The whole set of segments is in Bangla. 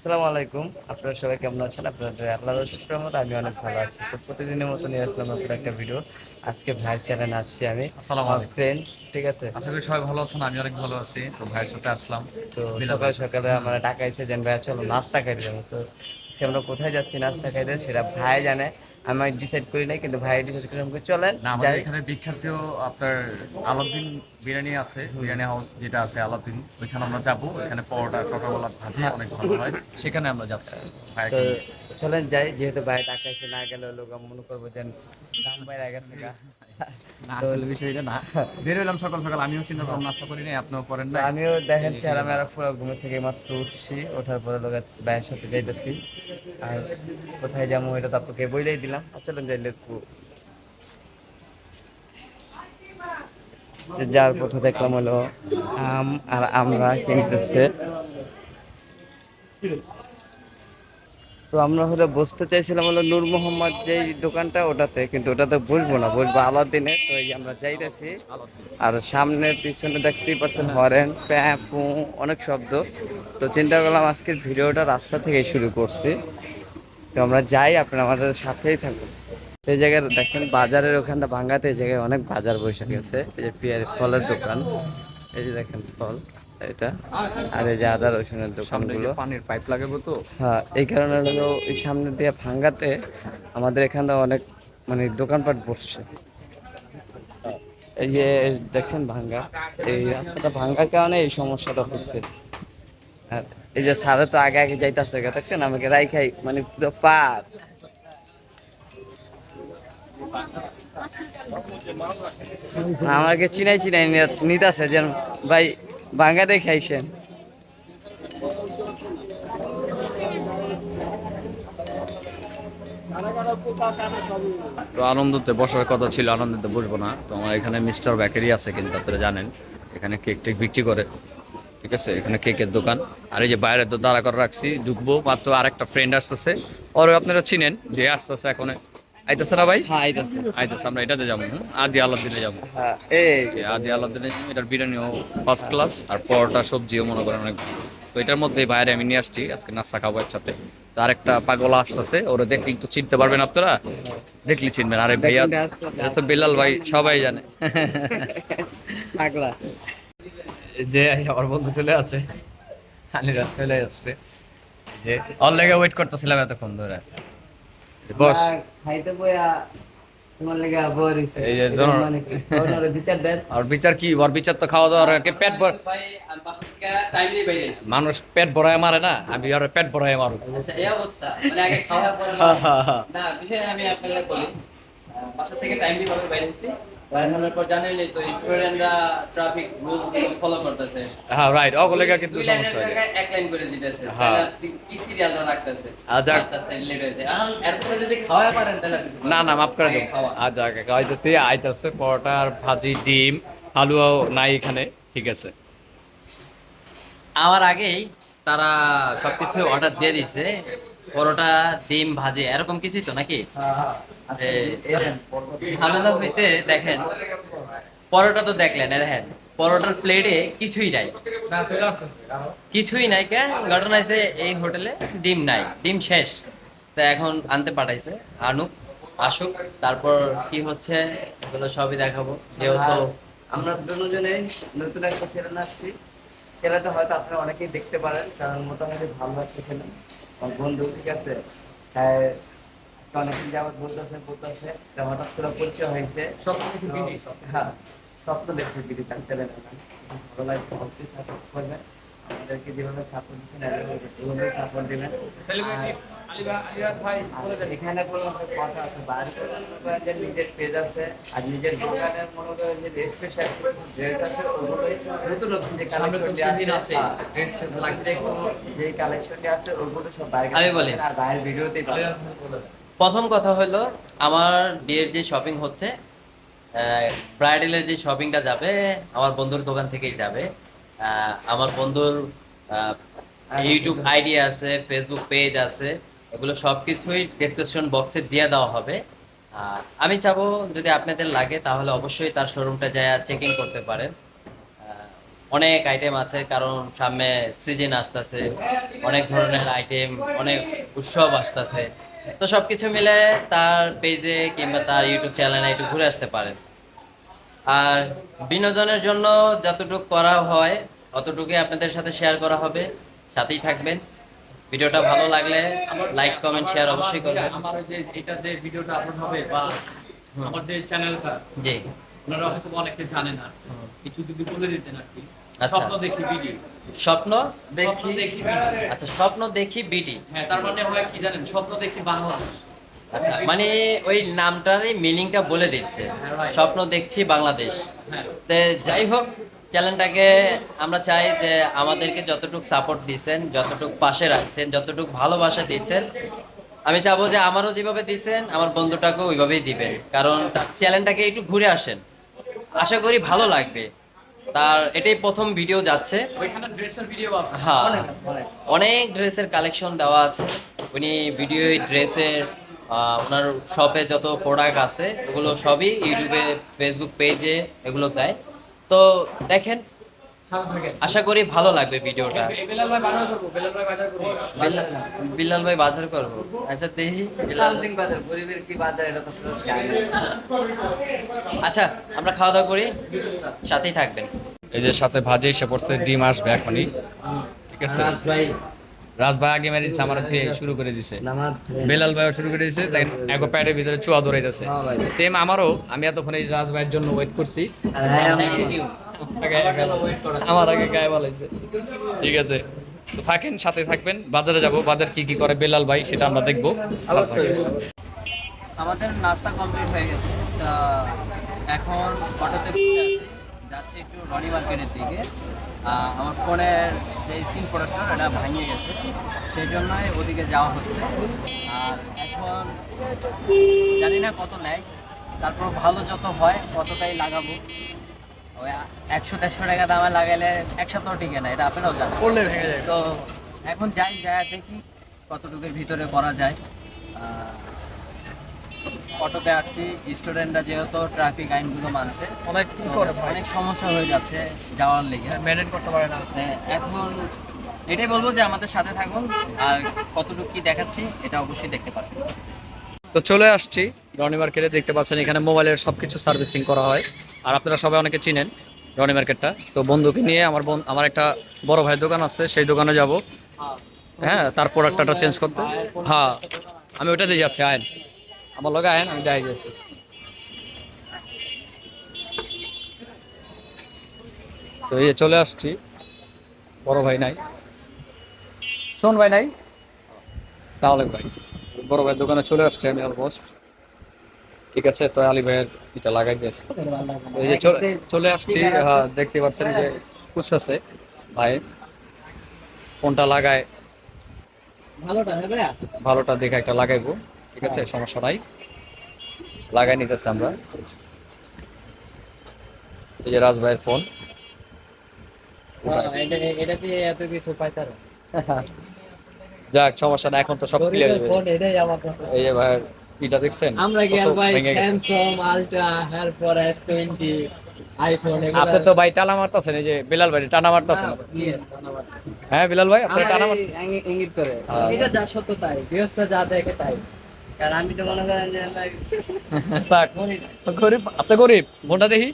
আসসালামু আলাইকুম। আপনারা সবাই কেমন আছেন? আপনাদের আল্লাহর সুস্থ রহমত আমি অনেক ভালো আছি। তো প্রতিদিনের মতো নিয়ে আসলাম আপনার একটা ভিডিও। আজকে ভাই চ্যানেল আসছি আমি। আসসালামু আলাইকুম। ফ্রেন্ড ঠিক আছে? আশা করি সবাই ভালো আছেন আমি অনেক ভালো আছি। তো ভাইয়ের সাথে আসলাম। তো সকাল সকালে আমরা এসে যেন ভাইয়া চলো নাস্তা খাই যাব তো সে আমরা কোথায় যাচ্ছি নাস্তা খাইতে? সেটা ভাই জানে। আমি ডিসাইড করি নাই কিন্তু ভাই ডিসাইড করে আমাকে চলেন না আমাদের এখানে বিখ্যাত আপনার আলাউদ্দিন বিরিয়ানি আছে বিরিয়ানি হাউস যেটা আছে আলাউদ্দিন ওইখানে আমরা যাব ওইখানে পরোটা সকালবেলা ভাজি অনেক ভালো হয়। সেখানে আমরা যাচ্ছি। চলেন যাই যেহেতু ভাই ডাকাইছে না গেলে লোক মনে করব যে দাম বাইরে গেছে। আসলে বিষয়টা না। বের হইলাম সকাল সকাল আমিও চিন্তা করলাম নাস্তা করি নাই আপনিও করেন না আমিও দেখেন চেহারা মেরা পুরো ঘুমে থেকে মাত্র উঠছি ওঠার পরে লোক ভাইয়ের সাথে যাইতেছি। আর কোথায় যাব এটা তো আপনাকে বইলেই দিলাম। চলেন যাই লেটস যার পথে দেখলাম হলো আম আর আমরা কিনতেছে। তো আমরা হলো বসতে চাইছিলাম হলো নূর মোহাম্মদ যেই দোকানটা ওটাতে, কিন্তু ওটাতে বসবো না, বসবো আলাদিনে। তো এই যে আমরা যাইতেছি। আর সামনে পিছনে দেখতেই পাচ্ছেন হরেন প্যাঁ অনেক শব্দ। তো চিন্তা করলাম আজকের ভিডিওটা রাস্তা থেকেই শুরু করছি। তো আমরা যাই আপনারা আমাদের সাথেই থাকুন। এই জায়গায় দেখেন বাজারের ওখানটা ভাঙ্গাতে এই জায়গায় অনেক বাজার বসে গেছে। এই যে পিয়ার ফলের দোকান। এই যে দেখেন ফল এটা। আর এই যে আদা রসুনের দোকানগুলো। পানির পাইপ লাগাবো তো। হ্যাঁ এই কারণে হলো এই সামনে দিয়ে ভাঙ্গাতে আমাদের এখানে অনেক মানে দোকানপাট বসছে। এই যে দেখছেন ভাঙ্গা, এই রাস্তাটা ভাঙ্গার কারণে এই সমস্যাটা হচ্ছে। আর এই যে সারে তো আগে আগে যাইতেছে দেখছেন? আমাকে রাই খাই মানে পুরো পার। আমাকে চিনাই চিনাই নিতেছে, যেন ভাই ভাঙ্গা দেখাইছেন তো আনন্দতে বসার কথা ছিল আনন্দতে বসবো না। তো আমার এখানে মিস্টার বেকারি আছে কিন্তু আপনারা জানেন এখানে কেক টেক বিক্রি করে। ঠিক আছে? এখানে কেকের দোকান। আর এই যে বাইরে তো দাঁড়া করে রাখছি ঢুকবো। মাত্র আরেকটা ফ্রেন্ড আসতেছে। ওরও আপনারা চিনেন? যে আসতেছে এখন। আইতেছে না ভাই? হ্যাঁ আইতাছে। আইতেছে আমরা এটাতে যাব? আদি আলাদিনে যাব। হ্যাঁ এই আদি আলাদিনে এটার বিরিয়ানিও ফার্স্ট ক্লাস আর পরোটা সবজিও মনে করেন অনেক। তো এটার মধ্যে বাইরে আমি নিয়ে আসছি আজকে নাস্তা খাব একসাথে। তো আরেকটা পাগলা আসতেছে ওরা দেখলে তো চিনতে পারবেন আপনারা? দেখলে চিনবেন আরে ভাইয়া এটা তো বেলাল ভাই সবাই জানে। পাগলা। যে আমার বন্ধু চলে আছে আলিরাত চলে আসবে। যে অল লেগে ওয়েট করতেছিলাম এতক্ষণ ধরে। বস। খাইতে বইয়া মানুষ পেট ভরায় মারে না আমি আর পেট ভরায় মারু আচ্ছা মানে বাসা থেকে টাইমলি ভাবে বাইরে আছি পর জানেনই তো স্টুডেন্টরা ট্রাফিক রুল ফলো করতেছে। হ্যাঁ রাইট ওগুলোকে কিন্তু সমস্যা হয়ে এক লাইন করে দিতেছে। হ্যাঁ। তাহলে কি সিরিয়ালটা রাখতেছে? আর আস্তে আস্তে লেট হয়েছে। এখন এরপরে যদি খাওয়া পারেন তাহলে না না মাফ করে আগে দেবো খাওয়া। আজ আগে খাওয়াইতেছি। আইতেছে পরোটা আর ভাজি ডিম আলুও নাই এখানে ঠিক আছে। আমার আগেই তারা সবকিছু অর্ডার দিয়ে দিছে পরোটা ডিম ভাজি এরকম কিছুই তো নাকি? আচ্ছা, যে ঝামেলা হয়েছে দেখেন পরোটা তো দেখলেন দেখেন পরোটার প্লেটে কিছুই নাই। কিছুই নাই কেন ঘটনা হয়েছে এই হোটেলে ডিম নাই ডিম শেষ। তা এখন আনতে পাঠাইছে আনুক আসুক তারপর কি হচ্ছে এগুলো সবই দেখাবো। যেহেতু আমরা দুজনে নতুন একটা ছেলে আসছি। ছেলেটা হয়তো আপনারা অনেকেই দেখতে পারেন কারণ মোটামুটি ভালো একটা ছেলে। বন্ধু ঠিক আছে। হ্যাঁ আজকে অনেকদিন যাবত বলতেছে বলতেছে হঠাৎ করে পরিচয় হয়েছে। স্বপ্ন দেখে তো, বিড়ি, স্বপ্ন। হ্যাঁ স্বপ্ন দেখতে বিড়ি তার ছেলে ভালো লাগবে অবশ্যই সাপোর্ট করবেন আমাদেরকে যেভাবে সাপোর্ট দিচ্ছেন এভাবে সাপোর্ট দিবেন। আর এখানে কোনো কথা আছে বাইরে তো করেন যে নিজের পেজ আছে আর নিজের দোকানের মনে করেন যে স্পেশাল ড্রেস আছে ওগুলোই নতুন নতুন যে কালেকশন আছে, ড্রেস যে কালেকশনটি আছে ওগুলো সব বাইরে। আর বাইরের ভিডিওতেই পাবেন। প্রথম কথা হলো আমার বিয়ের যে শপিং হচ্ছে ব্রাইডালের যে শপিংটা যাবে আমার বন্ধুর দোকান থেকেই যাবে। আমার বন্ধুর ইউটিউব আইডি আছে ফেসবুক পেজ আছে এগুলো সব কিছুই ডেসক্রিপশন বক্সে দিয়ে দেওয়া হবে। আর আমি চাবো যদি আপনাদের লাগে তাহলে অবশ্যই তার শোরুমটা যায় চেকিং করতে পারেন। অনেক আইটেম আছে কারণ সামনে সিজন আসতেছে অনেক ধরনের আইটেম অনেক উৎসব আসতেছে। তো সব কিছু মিলে তার পেজে কিংবা তার ইউটিউব চ্যানেলে একটু ঘুরে আসতে পারেন। আর বিনোদনের জন্য যতটুকু করা হয় অতটুকুই আপনাদের সাথে শেয়ার করা হবে। সাথেই থাকবেন। ভিডিওটা ভালো লাগলে লাইক কমেন্ট শেয়ার অবশ্যই করবেন। আমার যে এটা যে ভিডিওটা আপলোড হবে বা আমার যে চ্যানেলটা জি। ওনারা হয়তো অনেকে জানে না কিছু যদি বলে দিতেন আর কি। স্বপ্ন দেখি ভিডিও স্বপ্ন দেখি দেখি আচ্ছা স্বপ্ন দেখি বিটি হ্যাঁ তার মানে হয় কি জানেন? স্বপ্ন দেখি বাংলাদেশ। আচ্ছা মানে ওই নামটারই মিনিংটা বলে দিচ্ছে। হ্যাঁ, স্বপ্ন দেখছি বাংলাদেশ। হ্যাঁ। তে যাই হোক চ্যানেলটাকে আমরা চাই যে আমাদেরকে যতটুকু সাপোর্ট দিচ্ছেন যতটুকু পাশে রাখছেন যতটুকু ভালোবাসা দিচ্ছেন আমি চাবো যে আমারও যেভাবে দিচ্ছেন আমার বন্ধুটাকেও ওইভাবেই দিবেন। কারণ চ্যানেলটাকে একটু ঘুরে আসেন। আশা করি ভালো লাগবে। তার এটাই প্রথম ভিডিও যাচ্ছে। ওইখানে ড্রেসের ভিডিও আছে। হ্যাঁ। অনেক ড্রেসের কালেকশন দেওয়া আছে। উনি ভিডিও ড্রেসের ওনার শপে যত প্রোডাক্ট আছে ওগুলো সবই ইউটিউবে ফেসবুক পেজে এগুলো দেয়। তো দেখেন আশা করি ভালো লাগবে ভিডিওটা। বিলাল ভাই বাজার করব বেলাল আচ্ছা দেখি বিল্লাল সামথিং বাজার গরিবের কি বাজার এটা তো আচ্ছা আমরা খাওয়া দাওয়া করি। সাথেই থাকবেন। এই যে সাথে ভাজে এসে পড়ছে ডিম আসবে এখনই। ঠিক আছে? ভাই রাজ ভাই আগে মেরে দিচ্ছে আমার থেকে শুরু করে দিছে। বেলাল ভাইও শুরু করে দিয়েছে তাই এক প্যাডের ভিতরে চুয়া দৌড়াইতেছে হ্যাঁ সেম আমারও আমি এতক্ষণ এই রাজ ভাইয়ের জন্য ওয়েট করছি। হ্যাঁ, আমার- আমার আগে গায়ে বলাইছে। ঠিক আছে। তো থাকেন সাথে থাকবেন। বাজারে যাব। বাজার কি কি করে বেলাল ভাই সেটা আমরা দেখব। আমাদের নাস্তা কমপ্লিট হয়ে গেছে। তা এখন অটোতে বসে আছি। যাচ্ছি একটু রনি মার্কেটের দিকে। আমার ফোনের যে স্ক্রিন প্রোডাক্টর এটা ভাঙিয়ে গেছে। সেই জন্যই ওদিকে যাওয়া হচ্ছে। আর এখন জানি না কত নেয়। তারপর ভালো যত হয় ততটাই লাগাবো। একশো দেড়শো টাকা দামে লাগাইলে এক সপ্তাহ টিকে না এটা আপনারাও জানেন পড়লে ভেঙে যায়। তো এখন যাই যায় দেখি কতটুকুর ভিতরে করা যায়। অটোতে আছি স্টুডেন্টরা যেহেতু ট্রাফিক আইনগুলো মানছে অনেক অনেক সমস্যা হয়ে যাচ্ছে যাওয়ার লেগে। মেনটেন করতে পারে না। এখন এটাই বলব যে আমাদের সাথে থাকুন আর কতটুকু কি দেখাচ্ছি এটা অবশ্যই দেখতে পারেন। তো চলে আসছি রনি মার্কেটে দেখতে পাচ্ছেন, এখানে মোবাইলের সব কিছু সার্ভিসিং করা হয়। আর আপনারা সবাই অনেকে চিনেন রনি মার্কেটটা। তো বন্ধুকে নিয়ে আমার বোন আমার একটা বড় ভাইয়ের দোকান আছে, সেই দোকানে যাব। হ্যাঁ তার প্রোডাক্টটা চেঞ্জ করতে। হ্যাঁ আমি ওটাতে যাচ্ছি, আয়ন। আমার লগে আয়ন, আমি দেখাই যাচ্ছি তো এই চলে আসছি। বড় ভাই নাই। শোন ভাই নাই? তাহলে ভাই। বড় ভাইয়ের দোকানে চলে আসছি আমি অলমোস্ট। ঠিক আছে তো আলী ভাইয়ের এটা লাগাই দিয়েছে। এই যে চলে- আসছি হ্যাঁ দেখতে পাচ্ছেন যে খুঁজতেছে ভাই। কোনটা লাগায়? ভালোটা হবে ভাইয়া? ভালোটা দেখে একটা লাগাইবো। ঠিক আছে সমস্যা নাই। লাগাই নিতেছি আমরা। এই যে রাজ ভাইয়ের ফোন। এটা দিয়ে এত কিছু পাইতারে যাক সমস্যা না এখন তো সব ক্লিয়ার হয়ে এই যে ভাইয়ের এটা দেখছেন? আমরা গিয়ার ভাই স্যামসাং আলট্রা এরপর S20 আইফোন আপনি তো ভাই টানা মারতাছেন এই যে বিলাল ভাই টানা মারতাছেন। হ্যাঁ বিলাল ভাই আপনি টানা মারতাছেন। ইঙ্গিত করে। এটা যা সত্য তাই গৃহস্থ যা দেখে তাই। কারণ আমি তো মনে করেন যে তাক গরিব। আপনি গরিব? বোনটা দেখি।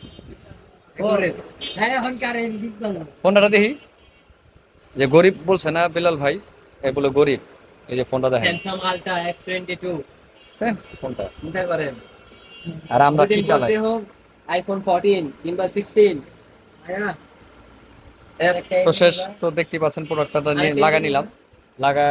গরিব। হ্যাঁ এখন কারেন্ট দিতাম ফোনটা দেখি। যে গরিব বলছে না বিলাল ভাই এই বলে গরিব। এই যে ফোনটা দেখেন। স্যামসাং আলট্রা S22 হ্যাঁ। চিনতে পারেন আর আইফোন 14 কিংবা তো শেষ তো দেখতে পাচ্ছেন প্রোডাক্টটা নিয়ে লাগা নিলাম। লাগা